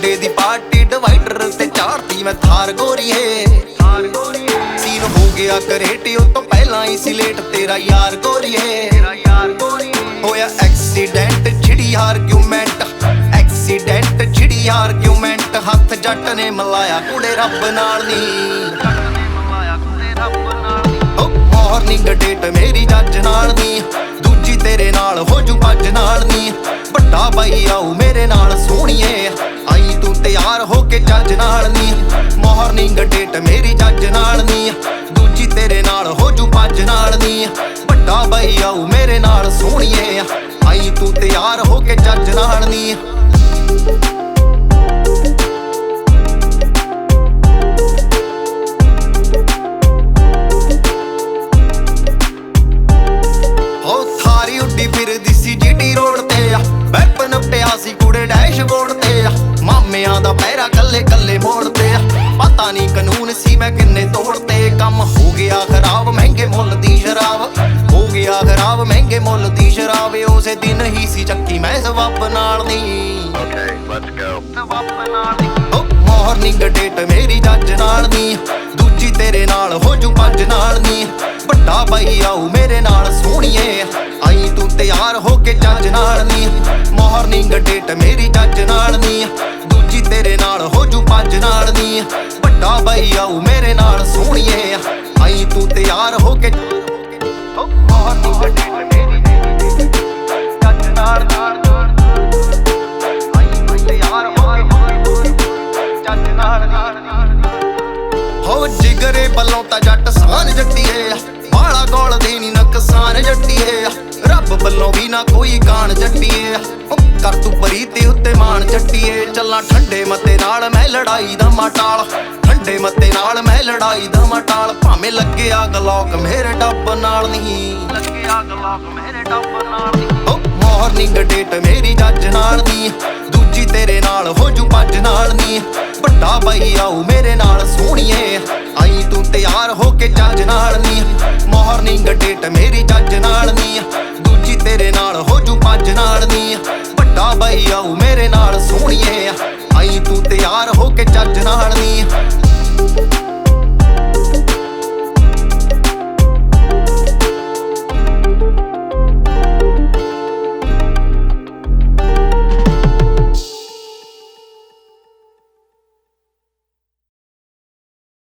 ਤੇਰੇ ਬਰਥਡੇ ਦੀ party divider ਤੇ ਚਾੜਤੀ ਮੈਂ ਥਾਰ ਗੋਰੀਏ ਸੀਨ ਹੋ ਗਿਆ ਕਰੇਟੀ ਉਹ ਤੋਂ ਪਹਿਲਾਂ ਹੀ ਸੀ ਲੇਟ ਤੇਰਾ ਯਾਰ ਗੋਰੀਏ ਹੋਇਆ ਐਕਸੀਡੈਂਟ ਛਿੜੀ ਆਰਗੂਮੈਂਟ ਐਕਸੀਡੈਂਟ ਛਿੜੀ ਆਰਗੂਮੈਂਟ ਹੱਥ ਜੱਟ ਨੇ ਮਲਾਇਆ ਕੁੜੇ ਰੱਬ ਨਾਲ ਨਹੀਂ ਮਾਰਨਿੰਗ ਡੇਟ ਮੇਰੀ ਜੱਜ ਨਾਲ ਨਹੀਂ ਦੂਜੀ ਤੇਰੇ ਨਾਲ ਹੋ ਜੂ ਭੱਜ ਨਾਲ ਨਹੀਂ ਵੱਡਾ ਬਾਈ ਆਉ ਮੇਰੇ ਨਾਲ ਸੋਹਣੀਏ। ਤੂੰ ਤਿਆਰ ਹੋ ਕੇ ਜੱਜ ਨਾਲ ਨਹੀਂ ਮਾਰਨਿੰਗ ਡੇਟ ਮੇਰੀ ਜੱਜ ਨਾਲ ਨੀ। ਦੂਜੀ ਤੇਰੇ ਨਾਲ ਹੋ ਜੂ ਭੱਜ ਨਾਲ ਨੀ। ਵੱਡਾ ਬਾਈ ਆਉ ਮੇਰੇ ਨਾਲ ਸੋਹਣੀਏ। ਆਈ ਤੂੰ ਤਿਆਰ ਹੋ ਕੇ ਜੱਜ ਨਾਲ ਨੀ। ਪਹਿਰਾ ਕੱਲੇ ਕੱਲੇ ਮੋੜ ਤੇ ਆ। ਪਤਾ ਨਹੀਂ ਕਾਨੂੰਨ ਸੀ ਮੈਂ ਕਿੰਨੇ ਤੋੜਤੇ। ਕੰਮ ਹੋ ਗਿਆ ਖਰਾਬ ਮਹਿੰਗੇ ਮੁੱਲ ਦੀ ਸ਼ਰਾਬ। ਹੋ ਗਿਆ ਖਰਾਬ ਮਹਿੰਗੇ ਮੁੱਲ ਦੀ ਸ਼ਰਾਬ। ਉਸੇ ਦਿਨ ਹੀ ਸੀ ਚੱਕੀ ਮੈਂ ਸਵੱਬ ਨਾਲ ਨਹੀਂ Okay, let's go. Morning date ਮੇਰੀ ਜੱਜ ਨਾਲ ਨਹੀਂ ਦੂਜੀ ਤੇਰੇ ਨਾਲ ਹੋ ਜੂ ਪੰਜ ਨਾਲ ਨਹੀਂ ਵੱਡਾ ਬਾਈ ਆਉ ਮੇਰੇ ਨਾਲ ਸੋਹਣੀਏ। ਆਈ ਤੂੰ ਤਿਆਰ ਹੋ ਕੇ ਜੱਜ ਨਾਲ ਨਹੀਂ ਮਾਰਨਿੰਗ ਡੇਟ ਮੇਰੀ ਜੱਜ ਨਾਲ ਨਹੀਂ ਨਾਲ ਹੋ ਨਾਲ ਨਹੀਂ ਵੱਡਾ ਬਾਈ ਆਉ ਮੇਰੇ ਨਾਲ, ਸੋਹਣੀਏ ਆਈ ਤੂੰ ਤਿਆਰ ਹੋ ਕੇ ਮਾਰਨਿੰਗ ਡੇਟ ਮੇਰੀ ਜੱਜ ਨਾਲ ਹੋ ਜਿਗਰੇ ਬੱਲੋਂ ਤਾਂ ਜੱਟ ਸਾਨ ਜੱਟੀਏ ਬਾਲਾ ਗੋਲ ਦੇ ਨੀ ਨੁਕਸਾਨ ਜੱਟੀਏ ਰੱਬ ਵੱਲੋਂ ਵੀ ਨਾ ਕੋਈ ਕਾਣ ਜੱਟੀਏ ਕਰ ਤੂੰ ਪਰੀ ਤੇ ਉੱਤੇ ਮਾਣ ਜੱਟੀਏ ਚੱਲਾਂ ਠੰਡੇ ਮੱਤੇ ਨਾਲ ਮੈਂ ਲੜਾਈ ਦਾ ਮਾਟਾਲ ਠੰਡੇ ਮੱਤੇ ਨਾਲ ਮੈਂ ਲੜਾਈ ਦਾ ਮਾਟਾਲ ਭਾਵੇਂ ਲੱਗਿਆ ਗਲੋਕ ਮੇਰੇ ਡੱਬ ਨਾਲ ਨਹੀਂ। ਲੱਗਿਆ ਗਲੋਕ ਮੇਰੇ ਡੱਬ ਨਾਲ ਨਹੀਂ। ਮਾਰਨਿੰਗ ਡੇਟ ਮੇਰੀ ਜੱਜ ਨਾਲ ਨਹੀਂ। ਦੂਜੀ ਤੇਰੇ ਨਾਲ ਹੋ ਜੂ ਭੱਜ ਨਾਲ ਨਹੀਂ। ਵੱਡਾ ਬਾਈ ਆਉ ਮੇਰੇ ਨਾਲ ਸੋਹਣੀਏ। ਆਈ ਤੂੰ ਤਿਆਰ ਹੋ ਕੇ ਜੱਜ ਨਾਲ ਨਹੀਂ। ਮਾਰਨਿੰਗ ਡੇਟ ਮੇਰੀ ਜੱਜ ਨਾਲ ਨਹੀਂ। ਦੂਜੀ ਤੇਰੇ ਨਾਲ ਹੋ ਜੂ ਭੱਜ ਨਾਲ ਨਹੀਂ। ਵੱਡਾ ਬਾਈ ਆਉ ਮੇਰੇ ਨਾਲ ਸੋਹਣੀਏ ਆਈ ਤੂੰ ਤਿਆਰ ਹੋ ਕੇ ਚੱਜ ਨਾਲ ਨਹੀਂ